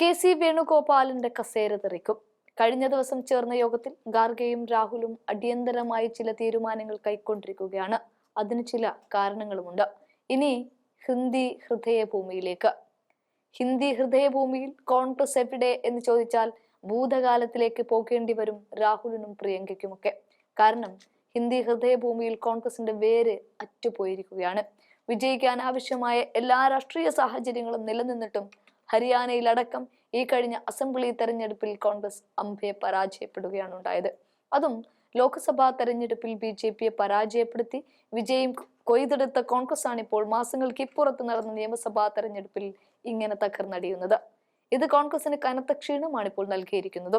K C വേണുഗോപാലിന്റെ കസേര തെറിക്കും. കഴിഞ്ഞ ദിവസം ചേർന്ന യോഗത്തിൽ ഗാർഗയും രാഹുലും അടിയന്തരമായി ചില തീരുമാനങ്ങൾ കൈക്കൊണ്ടിരിക്കുകയാണ്. അതിന് ചില കാരണങ്ങളുമുണ്ട്. ഇനി ഹിന്ദി ഹൃദയഭൂമിയിലേക്ക്. ഹിന്ദി ഹൃദയഭൂമിയിൽ കോൺഗ്രസ് എവിടെ എന്ന് ചോദിച്ചാൽ ഭൂതകാലത്തിലേക്ക് പോകേണ്ടി വരും രാഹുലിനും പ്രിയങ്കയ്ക്കുമൊക്കെ. കാരണം ഹിന്ദി ഹൃദയഭൂമിയിൽ കോൺഗ്രസിന്റെ വേര് അറ്റുപോയിരിക്കുകയാണ്. വിജയിക്കാൻ ആവശ്യമായ എല്ലാ രാഷ്ട്രീയ സാഹചര്യങ്ങളും നിലനിന്നിട്ടും ഹരിയാനയിലടക്കം ഈ കഴിഞ്ഞ അസംബ്ലി തെരഞ്ഞെടുപ്പിൽ കോൺഗ്രസ് അംബയെ പരാജയപ്പെടുകയാണ് ഉണ്ടായത് അതും ലോക്സഭാ തെരഞ്ഞെടുപ്പിൽ ബി ജെ പിയെ പരാജയപ്പെടുത്തി വിജയം കൊയ്തെടുത്ത കോൺഗ്രസ് ആണ് ഇപ്പോൾ മാസങ്ങൾക്ക് ഇപ്പുറത്ത് നടന്ന നിയമസഭാ തെരഞ്ഞെടുപ്പിൽ ഇങ്ങനെ തകർന്നടിയുന്നത്. ഇത് കോൺഗ്രസിന് കനത്ത ക്ഷീണമാണ് ഇപ്പോൾ നൽകിയിരിക്കുന്നത്.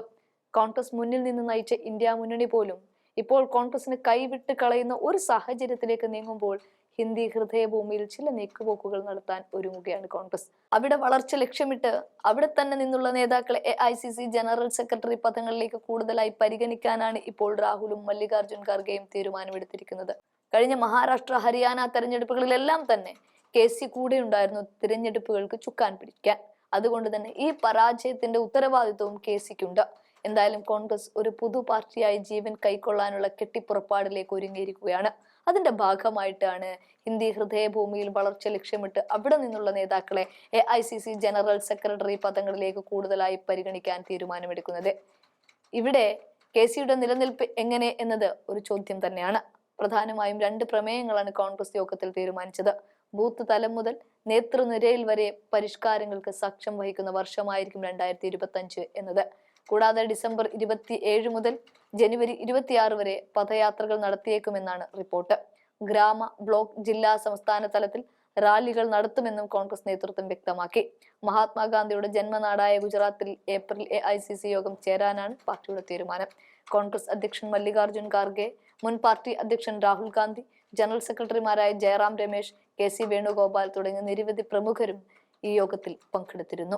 കോൺഗ്രസ് മുന്നിൽ നിന്ന് നയിച്ച ഇന്ത്യ മുന്നണി പോലും ഇപ്പോൾ കോൺഗ്രസിന് കൈവിട്ട് കളയുന്ന ഒരു സാഹചര്യത്തിലേക്ക് നീങ്ങുമ്പോൾ ഹിന്ദി ഹൃദയഭൂമിയിൽ ചില നീക്കുപോക്കുകൾ നടത്താൻ ഒരുങ്ങുകയാണ് കോൺഗ്രസ്. അവിടെ വളർച്ച ലക്ഷ്യമിട്ട് അവിടെ തന്നെ നിന്നുള്ള നേതാക്കളെ A I C C general secretary പദങ്ങളിലേക്ക് കൂടുതലായി പരിഗണിക്കാനാണ് ഇപ്പോൾ രാഹുലും മല്ലികാർജുൻ ഖാർഗെയും തീരുമാനമെടുത്തിരിക്കുന്നത്. കഴിഞ്ഞ മഹാരാഷ്ട്ര ഹരിയാന തെരഞ്ഞെടുപ്പുകളിലെല്ലാം തന്നെ കെ സി കൂടെ ഉണ്ടായിരുന്നു തിരഞ്ഞെടുപ്പുകൾക്ക് ചുക്കാൻ പിടിക്കാൻ. അതുകൊണ്ട് തന്നെ ഈ പരാജയത്തിന്റെ ഉത്തരവാദിത്വവും കെ സിക്കുണ്ട് എന്തായാലും കോൺഗ്രസ് ഒരു പുതു പാർട്ടിയായി ജീവൻ കൈക്കൊള്ളാനുള്ള കെട്ടിപ്പുറപ്പാടിലേക്ക് ഒരുങ്ങിയിരിക്കുകയാണ്. അതിന്റെ ഭാഗമായിട്ടാണ് ഹിന്ദി ഹൃദയഭൂമിയിൽ വളർച്ച ലക്ഷ്യമിട്ട് അവിടെ നിന്നുള്ള നേതാക്കളെ A I C C general secretary പദങ്ങളിലേക്ക് കൂടുതലായി പരിഗണിക്കാൻ തീരുമാനമെടുക്കുന്നത്. ഇവിടെ കെ സിയുടെ നിലനിൽപ്പ് എങ്ങനെ എന്നത് ഒരു ചോദ്യം തന്നെയാണ്. പ്രധാനമായും രണ്ട് പ്രമേയങ്ങളാണ് കോൺഗ്രസ് യോഗത്തിൽ തീരുമാനിച്ചത്. ബൂത്ത് തലം മുതൽ നേതൃനിരയിൽ വരെ പരിഷ്കാരങ്ങൾക്ക് സാക്ഷ്യം വഹിക്കുന്ന വർഷമായിരിക്കും രണ്ടായിരത്തി ഇരുപത്തി അഞ്ച് എന്നത്. കൂടാതെ ഡിസംബർ ഇരുപത്തി ഏഴ് മുതൽ ജനുവരി ഇരുപത്തിയാറ് വരെ പദയാത്രകൾ നടത്തിയേക്കുമെന്നാണ് റിപ്പോർട്ട്. ഗ്രാമ ബ്ലോക്ക് ജില്ലാ സംസ്ഥാന തലത്തിൽ റാലികൾ നടത്തുമെന്നും കോൺഗ്രസ് നേതൃത്വം വ്യക്തമാക്കി. മഹാത്മാഗാന്ധിയുടെ ജന്മനാടായ ഗുജറാത്തിൽ April A I C C യോഗം ചേരാനാണ് പാർട്ടിയുടെ തീരുമാനം. കോൺഗ്രസ് അധ്യക്ഷൻ മല്ലികാർജുൻ ഖാർഗെ മുൻ പാർട്ടി അധ്യക്ഷൻ രാഹുൽ ഗാന്ധി ജനറൽ സെക്രട്ടറിമാരായ ജയറാം രമേശ് കെ സി വേണുഗോപാൽ തുടങ്ങിയ നിരവധി പ്രമുഖരും ഈ യോഗത്തിൽ പങ്കെടുത്തിരുന്നു.